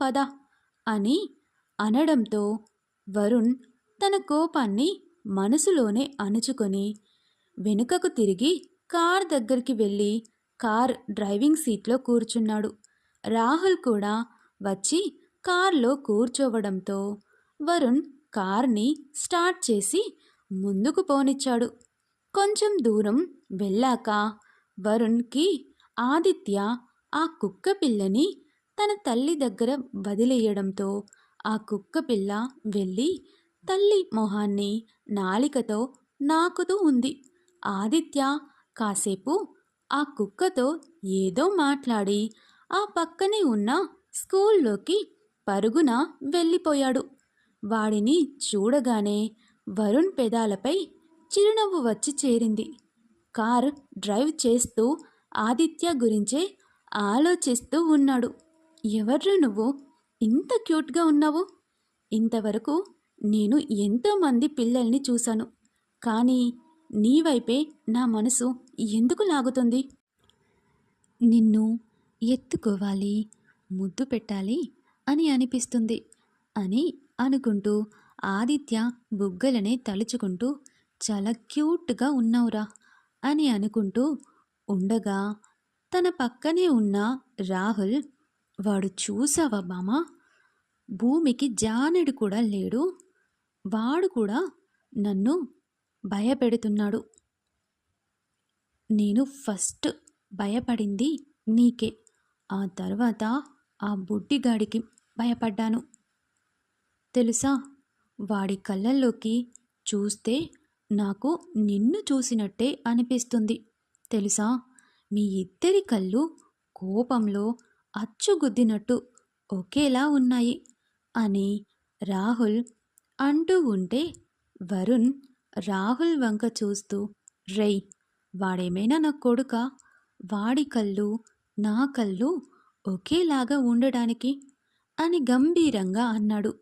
పద అని అనడంతో వరుణ్ తన కోపాన్ని మనసులోనే అణుచుకొని వెనుకకు తిరిగి కార్ దగ్గరికి వెళ్ళి కార్ డ్రైవింగ్ సీట్లో కూర్చున్నాడు. రాహుల్ కూడా వచ్చి కార్లో కూర్చోవడంతో వరుణ్ కార్ని స్టార్ట్ చేసి ముందుకు పోనిచ్చాడు. కొంచెం దూరం వెళ్ళాక వరుణ్కి ఆదిత్య ఆ కుక్క పిల్లని తన తల్లి దగ్గర వదిలేయడంతో ఆ కుక్క పిల్ల వెళ్ళి తల్లి మొహాన్ని నాలికతో నాకుతూ ఉంది. ఆదిత్య కాసేపు ఆ కుక్కతో ఏదో మాట్లాడి ఆ పక్కనే ఉన్న స్కూల్లోకి పరుగున వెళ్ళిపోయాడు. వాడిని చూడగానే వరుణ్ పెదాలపై చిరునవ్వు వచ్చి చేరింది. కార్ డ్రైవ్ చేస్తూ ఆదిత్య గురించే ఆలోచిస్తూ ఉన్నాడు. ఎవర్రా నువ్వు? ఇంత క్యూట్గా ఉన్నావు? ఇంతవరకు నేను ఎంతోమంది పిల్లల్ని చూశాను. కానీ నీ వైపే నా మనసు ఎందుకు లాగుతుంది? నిన్ను ఎత్తుకోవాలి ముద్దు పెట్టాలి అని అనిపిస్తుంది అని అనుకుంటూ ఆదిత్య బుగ్గలనే తలుచుకుంటూ చాలా క్యూట్గా ఉన్నావురా అని అనుకుంటూ ఉండగా తన పక్కనే ఉన్న రాహుల్ వాడు చూసావా బామా భూమికి జానెడు కూడా లేడు. వాడు కూడా నన్ను భయపెడుతున్నాడు. నేను ఫస్ట్ భయపడింది నీకే. ఆ తర్వాత ఆ బుడ్డిగాడికి భయపడ్డాను. తెలుసా? వాడి కళ్ళల్లోకి చూస్తే నాకు నిన్ను చూసినట్టే అనిపిస్తుంది. తెలుసా? మీ ఇద్దరి కళ్ళు కోపంలో అచ్చుగుద్దినట్టు ఒకేలా ఉన్నాయి అని రాహుల్ అంటూ ఉంటే వరుణ్ రాహుల్ వంక చూస్తూ రేయ్ వాడేమైనా నా కొడుక? వాడి కళ్ళు నా కళ్ళు ఒకేలాగా ఉండడానికి? అని గంభీరంగా అన్నాడు.